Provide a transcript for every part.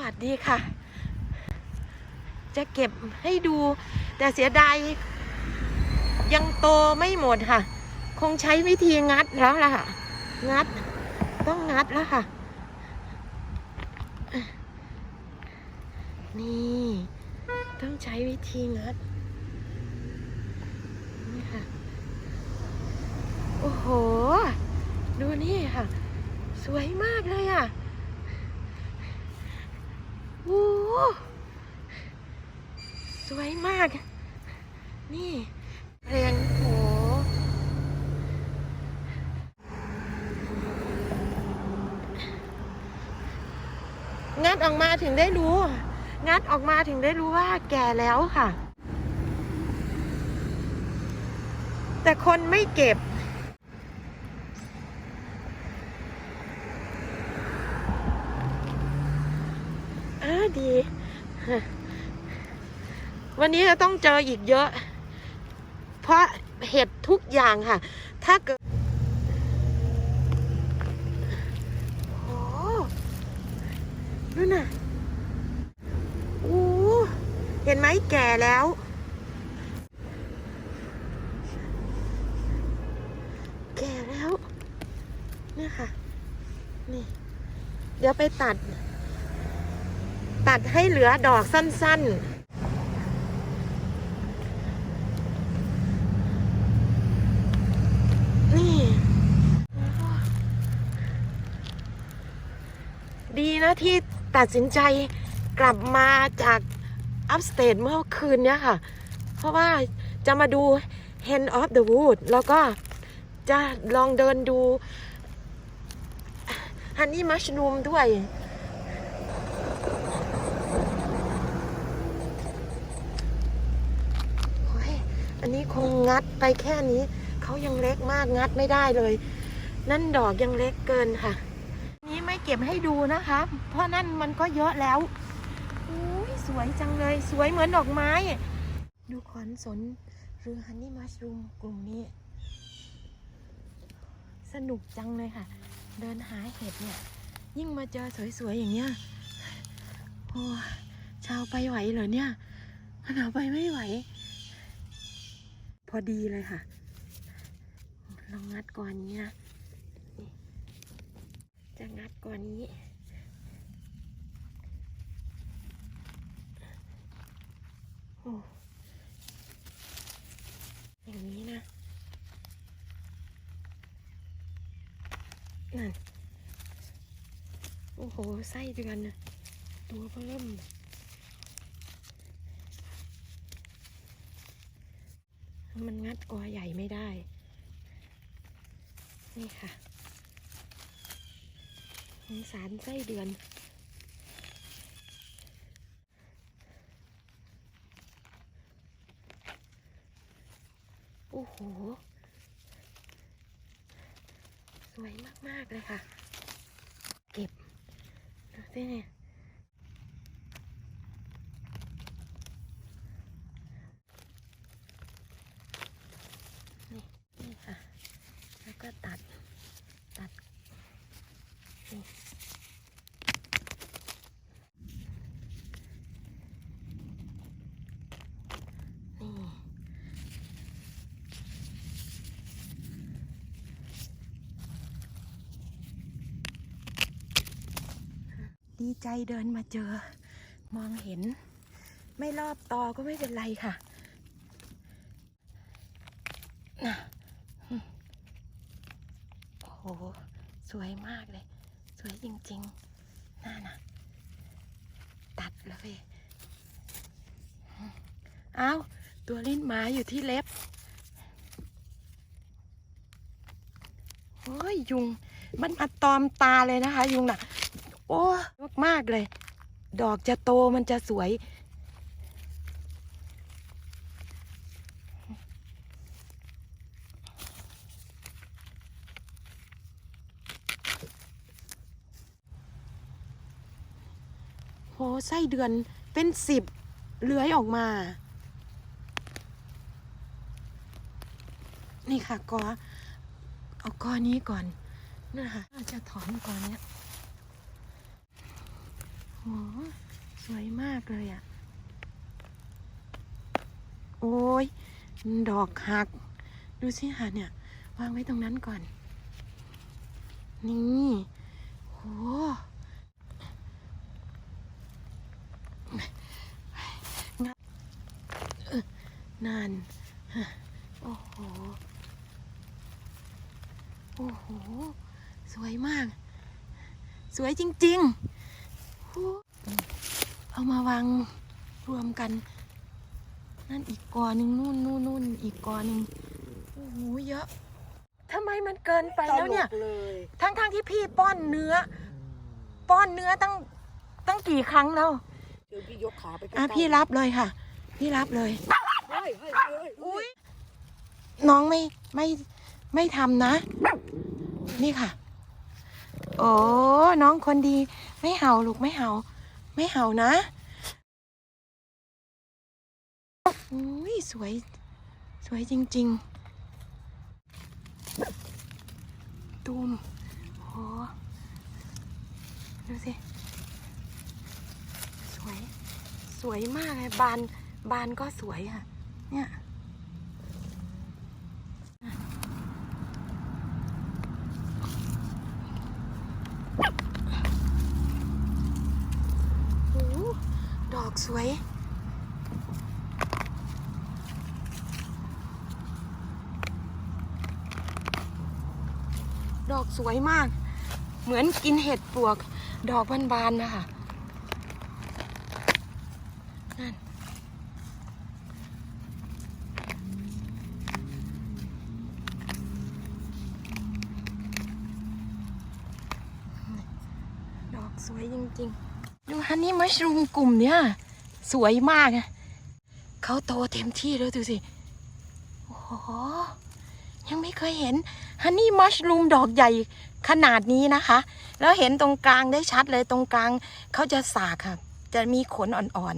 วัสดีค่ะ จะเก็บให้ดู แต่เสียดายยังโตไม่หมดค่ะ คงใช้วิธีงัดแล้วล่ะค่ะ งัด ต้องงัดแล้วค่ะ นี่ ต้องใช้วิธีงัด นี่ค่ะ โอ้โห ดูนี่ค่ะ สวยมากเลยอะ โอ้โห สวยมาก นี่เพลงโหงัดออกมาถึงได้รู้ งัดออกมาถึงได้รู้ว่าแก่แล้วค่ะ แต่คนไม่เก็บ ดี วันนี้จะต้องเจออีกเยอะ เพราะเห็ดทุกอย่างค่ะ ถ้าเกิดโอ้นู่นน่ะโอ้เห็นไหมแก่แล้วแก่แล้วเนี่ยค่ะ นี่ เดี๋ยวไปตัด ตัดให้เหลือดอกสั้นๆนี่ดีนะที่ตัดสินใจกลับมาจากอัพสเตทเมื่อคืนเนี้ยค่ะ เพราะว่าจะมาดู Hand of the Wood แล้วก็จะลองเดินดูฮันนี่มัชรูมด้วย โอ้ยอั นนี้คงงัดไปแค่นี้ เขายังเล็กมากงัดไม่ได้เลย นั่นดอกยังเล็กเกินค่ะ นี้ไม่เก็บให้ดูนะคะ เพราะนั่นมันก็เยอะแล้วอุ้ยสวยจังเลย สวยเหมือนดอกไม้ ดูขอนสนหรือฮันนี่มัชรูมกลุ่มนี้ สนุกจังเลยค่ะ เดินหาเห็ดเนี่ย ยิ่งมาเจอสวยๆอย่างเงี้ยโอ้ชาวไปไหวเหรอเนี่ยหนาวไปไม่ไหว พอดีเลยค่ะลองงัดก่อนนี้นะจะงัดก่อนนี้โอ้อย่างนี้นะนั่นโอ้โหไส้เดือนนะตัวเริ่ม มันงัดกอใหญ่ไม่ได้ นี่ค่ะสงสารไส้เดือน โอ้โห สวยมาก ๆ เลยค่ะ เก็บดูสิเนี่ย นี่ นี่ค่ะ แล้วก็ตัด ตัด นี่ นี่ ดีใจเดินมาเจอ มองเห็น ไม่รอบตอก็ไม่เป็นไรค่ะน่ะโอ้โห สวยมากเลย สวยจริงๆน่านะตัดเลยอืมเอ้าตัวลิ้นหมาอยู่ที่เล็บโอ้ยยุง มันมาตอมตาเลยนะคะ ยุงน่ะ โอ้มากๆเลย ดอกจะโตมันจะสวย โหไส้เดือนเป็นสิบเลื้อยออกมา นี่ค่ะกอเอากอนี้ก่อนนี่นค่ะจะถอนกอเนี้ย หสวยมากเลยอะ่ะ โอ้ย ดอกหัก ดูสิค่ะเนี่ย วางไว้ตรงนั้นก่อน นี่โหงัดนาน โอ้โห โอ้โห สวยมาก สวยจริง ๆ เอามาวางรวมกัน นั่นอีกกอหนึ่งนู่นนู่นนู่นอีกกอหนึ่งโอ้โหเยอะทำไมมันเกินไปแล้วเนี่ยตลกเลยทั้งๆทที่พี่ป้อนเนื้อ ป้อนเนื้อตั้งตั้งกี่ครั้งแล้วเดี๋ยวพี่ยกขาไปใกล้อะๆพี่รับเลยค่ะ พี่รับเลยเฮ้ยเฮ้ยเฮ้ยอุ้ยน้องไม่ไม่ไม่ทำนะ นี่ค่ะ โอ้น้องคนดี ไม่เห่าลูกไม่เห่า ไม่เห่านะอุ้ยสวย สวยจริงๆตูมโหดูสิ สวย สวยมากเลยบาน บานก็สวยค่ะ เนี่ย โอ้โหดอกสวย ดอกสวยมาก เหมือนกินเห็ดปวก ดอกบานๆนะคะนั่นดอกสวยจริงๆ ดูฮันนี่มัชรูมกลุ่มเนี้ยสวยมากอะเขาโตเต็มที่แล้วดูสิ โอ้โห ยังไม่เคยเห็นฮันนี่มัชรูมดอกใหญ่ขนาดนี้นะคะ แล้วเห็นตรงกลางได้ชัดเลยตรงกลางเขาจะสากค่ะ จะมีขนอ่อน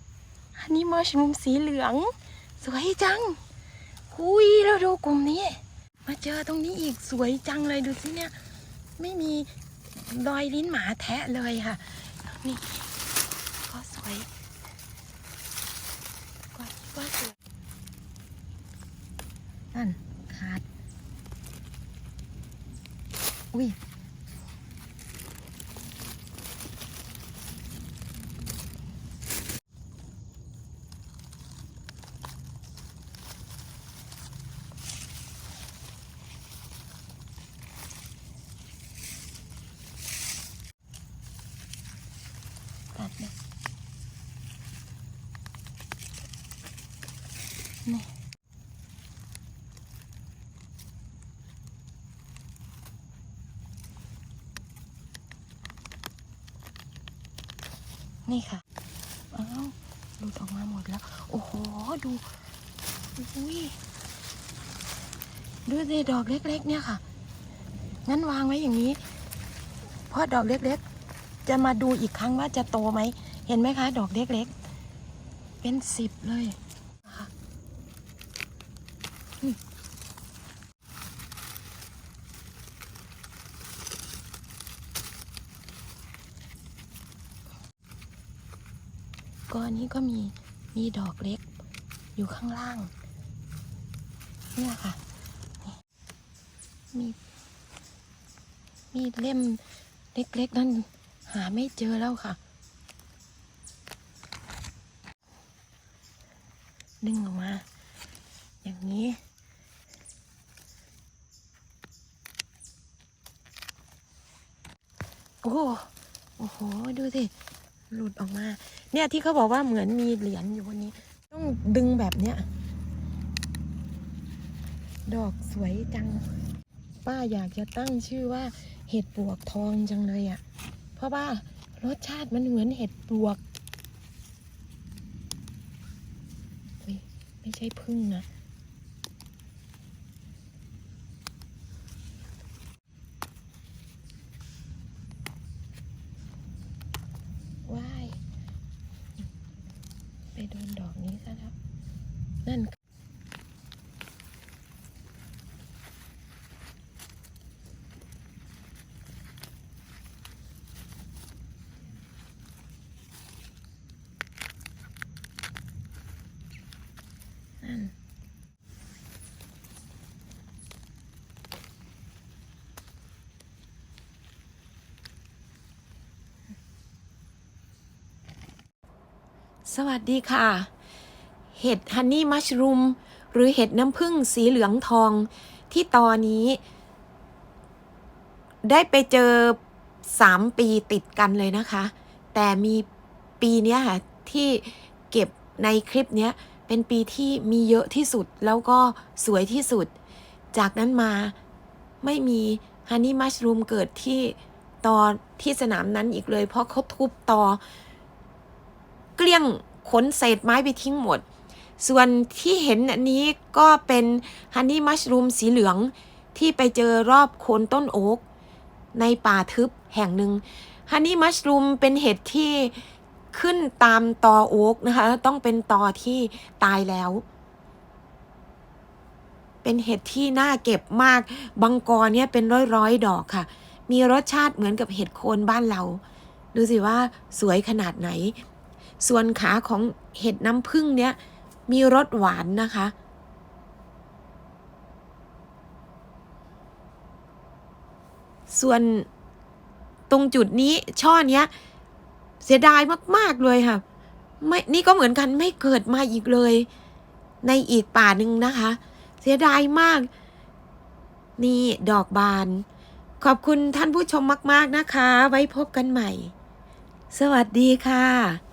ๆฮันนี่มัชรูมสีเหลือง สวยจังหุยแล้วดูกลุ่มนี้ มาเจอตรงนี้อีกสวยจังเลยดูสิเนี่ย ไม่มีรอยลิ้นหมาแทะเลยค่ะ นี่ก็สวยก็สวย นั่น ขาด อุ้ย นี่ค่ะอ้าวหลุดออกมาหมดแล้ว โอ้โห ดูอุ้ยดูสิดอกเล็ก ๆ เนี่ยค่ะ งั้นวางไว้อย่างนี้ เพราะดอกเล็ก ๆ จะมาดูอีกครั้งว่าจะโตไหม เห็นไหมคะ ดอกเล็ก ๆ เป็นสิบเลยนะคะ ก้อนนี้ก็มีมีดอกเล็กอยู่ข้างล่าง เนี่ยค่ะ มี มีเล่มเล็กๆนั่นหาไม่เจอแล้วค่ะ ดึงออกมา อย่างนี้ โอ้โหโอ้โหดูสิ หลุดออกมา เนี่ยที่เขาบอกว่าเหมือนมีเหรียญอยู่บนนี้ ต้องดึงแบบเนี้ย ดอกสวยจัง ป้าอยากจะตั้งชื่อว่า เห็ดปวกทองจังเลยอะ่ะ เพราะว่ารสชาติมันเหมือนเห็ดปวกไม่ใช่พึ่งนะ ว้าย ไปโดนดอกนี้ซะแล้ว นั่น สวัสดีค่ะ เห็ดฮันนี่มัชรูมหรือเห็ดน้ำผึ้งสีเหลืองทองที่ตอนนี้ ได้ไปเจอสามปีติดกันเลยนะคะ แต่มีปีนี้ค่ะ ที่เก็บในคลิปนี้เป็นปีที่มีเยอะที่สุดแล้วก็สวยที่สุด จากนั้นมาไม่มีฮันนี่มัชรูมเกิดที่ตอที่สนามนั้นอีกเลย เพราะเขาทุบตอ เกลี้ยงขนเศษไม้ไปทิ้งหมด ส่วนที่เห็นอันนี้ก็เป็นฮันนี่มัชรูมสีเหลืองที่ไปเจอรอบโคนต้นโอ๊กในป่าทึบแห่งหนึ่งฮันนี่มัชรูมเป็นเห็ดที่ขึ้นตามตอโอ๊กนะคะ ต้องเป็นตอที่ตายแล้ว เป็นเห็ดที่น่าเก็บมากบางกอเนี่ยเป็นร้อยร้อยดอกค่ะ มีรสชาติเหมือนกับเห็ดโคนบ้านเรา ดูสิว่าสวยขนาดไหน ส่วนขาของเห็ดน้ำผึ้งเนี่ยมีรสหวานนะคะ ส่วนตรงจุดนี้ช่อเนี้ย เสียดายมาก ๆ เลยค่ะ ไม่นี่ก็เหมือนกันไม่เกิดมาอีกเลย ในอีกป่าหนึ่งนะคะ เสียดายมาก นี่ดอกบาน ขอบคุณท่านผู้ชมมาก ๆ นะคะ ไว้พบกันใหม่ สวัสดีค่ะ